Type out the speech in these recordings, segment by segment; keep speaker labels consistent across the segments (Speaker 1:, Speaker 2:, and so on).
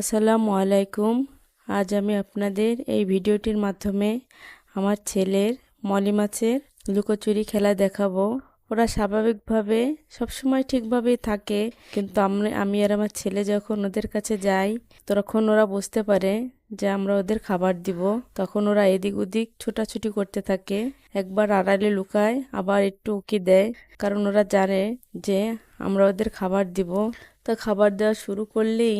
Speaker 1: আসসালামু আলাইকুম। আজ আমি আপনাদের এই ভিডিওটির মাধ্যমে আমার ছেলের মলি মাছের লুকোচুরি খেলা দেখাবো। ওরা স্বাভাবিকভাবে সবসময় ঠিকভাবেই থাকে, কিন্তু আমরা আমি আর আমার ছেলে যখন ওদের কাছে যাই, তখন ওরা বুঝতে পারে যে আমরা ওদের খাবার দিব। তখন ওরা এদিক ওদিক ছোটাছুটি করতে থাকে, একবার আড়ালে লুকায়, আবার একটু উকি দেয়, কারণ ওরা জানে যে আমরা ওদের খাবার দিব। তো খাবার দেওয়া শুরু করলেই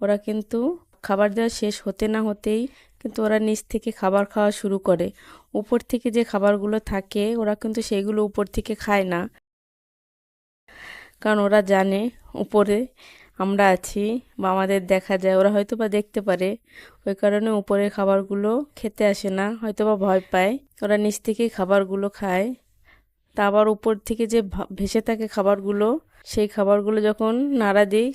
Speaker 1: ওরা কিন্তু খাবার দেওয়া শেষ হতে না হতেই কিন্তু ওরা নিচ থেকে খাবার খাওয়া শুরু করে। উপর থেকে যে খাবারগুলো থাকে, ওরা কিন্তু সেগুলো উপর থেকে খায় না। কারণ ওরা জানে, উপরে আমরা আছি বা আমাদের দেখা যায়, ওরা হয়তো বা দেখতে পারে। ওই কারণে উপরের খাবারগুলো খেতে আসে না হয়তো বা ভয় পায়। ওরা নিচ থেকেই খাবারগুলো খায়। তা উপর থেকে যে ভেসে থাকে খাবারগুলো, সেই খাবারগুলো যখন নাড়া দিই,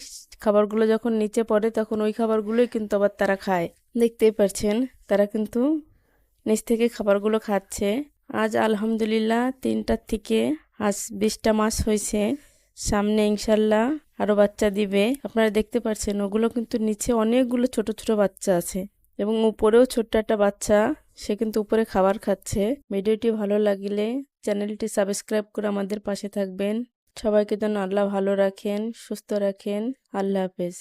Speaker 1: খাবারগুলো যখন নিচে পড়ে, তখন ওই খাবারগুলোই কিন্তু আবার তারা খায়। দেখতেই পাচ্ছেন তারা কিন্তু নিচ থেকে খাবারগুলো খাচ্ছে। আজ আলহামদুলিল্লাহ তিনটার থেকে আজ বিশটা মাস হয়েছে। সামনে ইনশাল্লাহ আরও বাচ্চা দিবে। আপনারা দেখতে পাচ্ছেন ওগুলো কিন্তু নিচে অনেকগুলো ছোট ছোট বাচ্চা আছে এবং উপরেও ছোট্ট একটা বাচ্চা, সে কিন্তু উপরে খাবার খাচ্ছে। ভিডিওটি ভালো লাগলে চ্যানেলটি সাবস্ক্রাইব করে আমাদের পাশে থাকবেন। সবাইকে যেন আল্লাহ ভালো রাখেন, সুস্থ রাখেন। আল্লাহ হাফেজ।